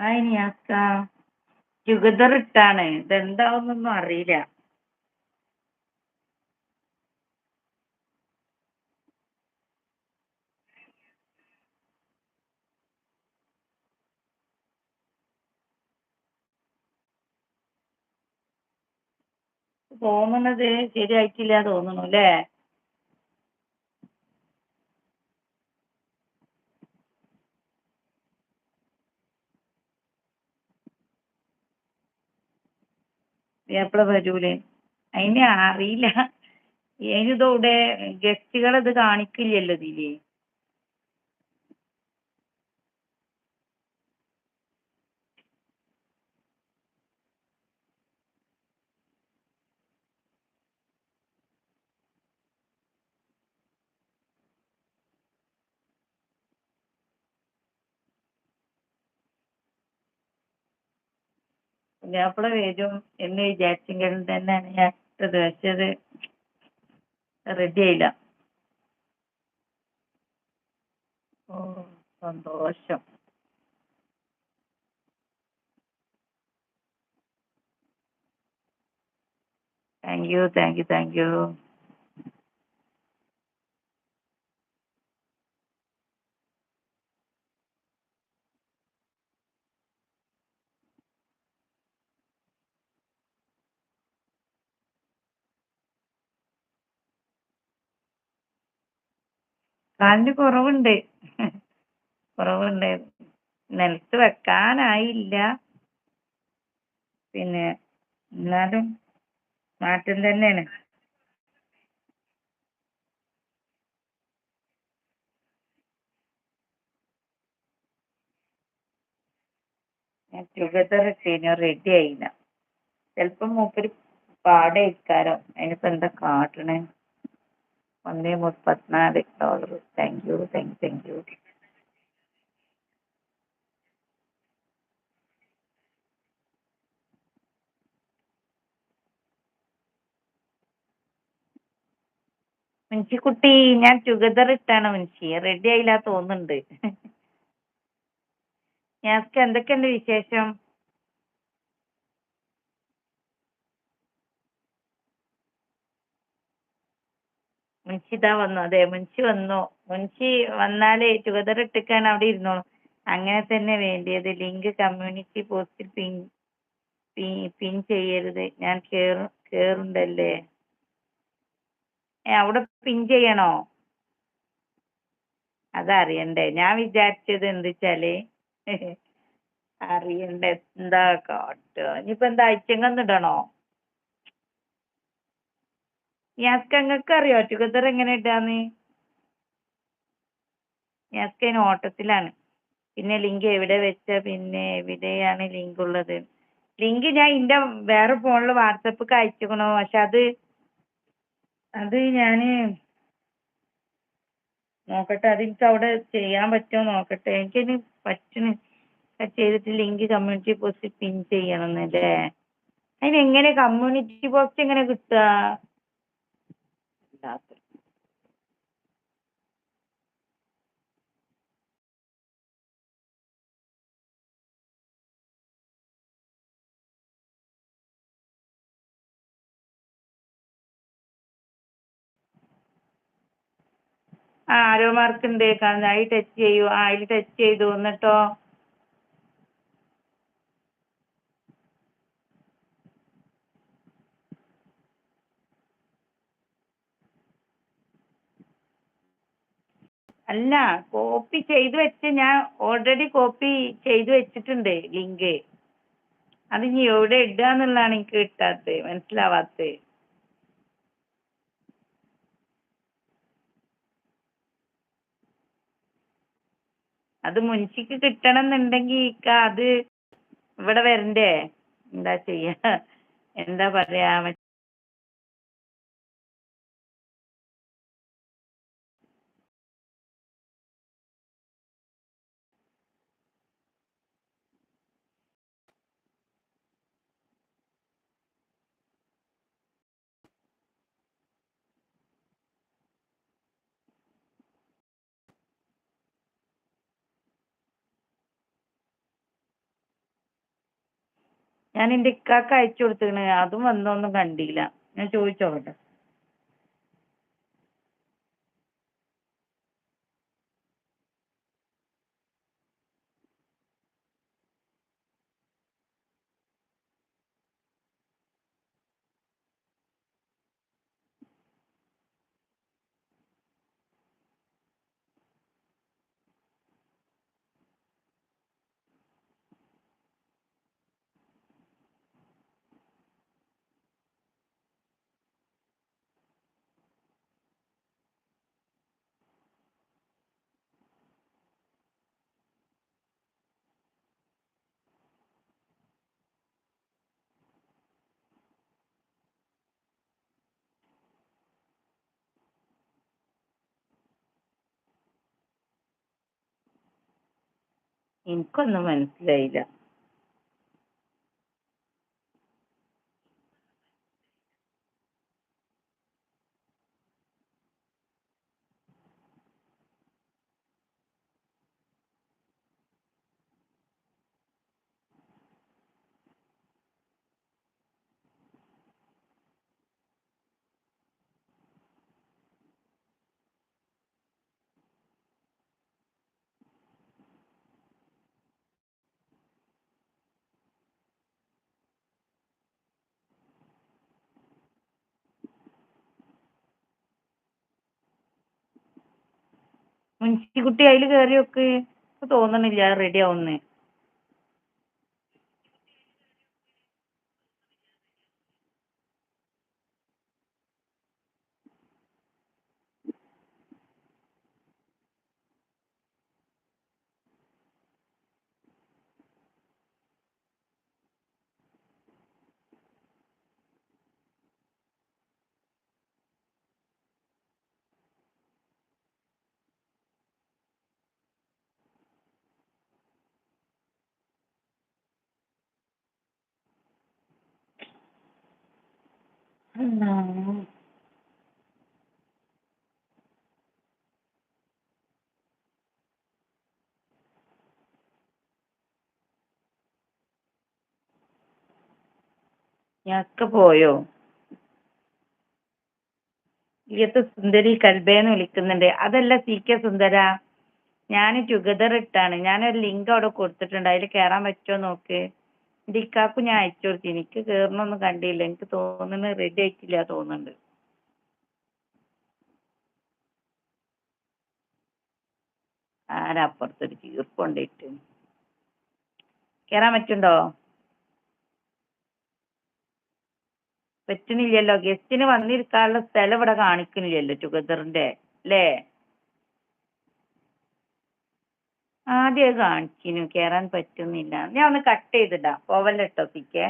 അതിന് അക്ക. ജുഗദർ ഇട്ടാണ്. ഇതെന്താവുന്നൊന്നും അറിയില്ല. തോന്നുന്നത് ശരിയായിട്ടില്ല തോന്നുന്നു അല്ലേ? എപ്പോഴാ വരൂലേ? അതിനെ അറിയില്ല. അതിനിതവിടെ ഗസ്റ്റുകൾ ഇത് കാണിക്കില്ലല്ലോ ഇതിൽ. പുതിയാപ്പിള വരും എന്ന് വിചാരിച്ചെങ്കിലും തന്നെയാണ് ഞാൻ ഇട്ടത് പക്ഷെ അത് റെഡി ആയില്ല. ഓ സന്തോഷം. Thank you thank you thank you കാലിന് കുറവുണ്ട്. കുറവുണ്ട്. നിലത്ത് വെക്കാനായില്ല. പിന്നെ എന്നാലും മാറ്റം തന്നെയാണ്. ടുഗദർ ഇട്ടീനു റെഡി ആയില്ല. ചിലപ്പോ മൂപ്പര് പാടായിരിക്കാരോ അതിനിപ്പോ എന്താ കാട്ടണേ? ഒന്നേ മുപ്പത്തിനാല് dollar thank you thank thank you മുൻഷിക്കുട്ടി ഞാൻ ടുഗദർ ഇട്ടാണ് മുൻഷി. റെഡി ആയില്ല തോന്നുന്നുണ്ട്. ഞാൻ എന്തൊക്കെയുണ്ട് വിശേഷം? മുൻഷി വന്നു. അതെ മുൻഷി വന്നു. മുൻഷി വന്നാലേ ടുഗദർ ഇട്ടിക്കാൻ അവിടെ ഇരുന്നോളൂ. അങ്ങനെ തന്നെ വേണ്ടിയത്. ലിങ്ക് കമ്മ്യൂണിറ്റി പോസ്റ്റിൽ പിൻ പിൻ ചെയ്യരുത്. ഞാൻ കേറു കേറുണ്ടല്ലേ? അവിടെ പിൻ ചെയ്യണോ? അതറിയണ്ടേ. ഞാൻ വിചാരിച്ചത് എന്ത് വെച്ചാൽ അറിയണ്ടേ. എന്താ കാട്ടുക. ഇനിയിപ്പോ എന്താ അയച്ചെങ്കന്ന് നിങ്ങൾക്ക് അറിയോ? ടുഗദർ എങ്ങനെ ഇടാന്ന്? അതിന് ഓട്ടത്തിലാണ്. പിന്നെ ലിങ്ക് എവിടെ വെച്ച പിന്നെ എവിടെയാണ് ലിങ്ക് ഉള്ളത്? ലിങ്ക് ഞാൻ എന്റെ വേറെ ഫോണിൽ വാട്സപ്പ് അയച്ചിക്കണു. പക്ഷെ അത് അത് ഞാൻ നോക്കട്ടെ. അതെനിക്ക് അവിടെ ചെയ്യാൻ പറ്റുമോ നോക്കട്ടെ. എനിക്കതിന് പറ്റണ ചെയ്തിട്ട് ലിങ്ക് കമ്മ്യൂണിറ്റി പോസ്റ്റ് പിൻ ചെയ്യണം എന്നല്ലേ അതിനെങ്ങനെ കമ്മ്യൂണിറ്റി പോസ്റ്റ് എങ്ങനെ കിട്ടുക ഇല്ലാത്ത ആ ആരോ മാർക്ക് ഉണ്ട് കാണുന്ന അതിൽ ടച്ച് ചെയ്യൂ. ആ ടച്ച് ചെയ്തു. എന്നിട്ടോ? അല്ല കോപ്പി ചെയ്ത് വെച്ച് ഞാൻ ഓൾറെഡി കോപ്പി ചെയ്ത് വെച്ചിട്ടുണ്ട് ലിങ്ക് അത് ഇനി എവിടെ ഇടുക എന്നുള്ളതാണ് എനിക്ക് കിട്ടാത്തത് മനസ്സിലാവാത്തത്. അത് മുൻഷിക്ക് കിട്ടണം എന്നുണ്ടെങ്കിൽ ഇക്ക അത് ഇവിടെ വരണ്ടേ? എന്താ ചെയ്യാ? എന്താ പറയാ? ഞാൻ എന്റെ ഇക്കാക്ക് അയച്ചു കൊടുത്തേക്കണ് അതും വന്നൊന്നും കണ്ടില്ല. ഞാൻ ചോദിച്ചോക്കട്ടെ. in Conuman's Layla. മുൻഷിക്കുട്ടി അതിൽ കയറി നോക്ക്. തോന്നണില്ല റെഡി ആവുന്ന്. അല്ലാ. ഞാനൊക്കെ പോയോ? ഇയത്ത് സുന്ദരി കൽബേന്ന് വിളിക്കുന്നുണ്ട്. അതല്ല സി കെ സുന്ദര ഞാൻ ടുഗദർ ഇട്ടാണ്. ഞാനൊരു ലിങ്ക് അവിടെ കൊടുത്തിട്ടുണ്ട്. അതിൽ കയറാൻ പറ്റുമോ നോക്ക്. എന്റെ ഇക്കാക്കും ഞാൻ അയച്ചു കൊടുത്തു. എനിക്ക് കയറണമൊന്നും കണ്ടില്ല. എനിക്ക് തോന്നുന്നു റെഡി ആയിട്ടില്ല തോന്നുന്നുണ്ട്. ആരാ ചീർപ്പുണ്ടിട്ട് കയറാൻ പറ്റുണ്ടോ? പറ്റുന്നില്ലല്ലോ. ഗസ്റ്റിന് വന്നിരിക്കാനുള്ള സ്ഥലം ഇവിടെ കാണിക്കുന്നില്ലല്ലോ ടുഗദറിന്റെ അല്ലേ? ആദ്യം അത് കാണിച്ചിനു പറ്റുന്നില്ല. ഞാൻ ഒന്ന് കട്ട് ചെയ്തിടാം. പോവല്ലോ ടോപ്പിക്കേ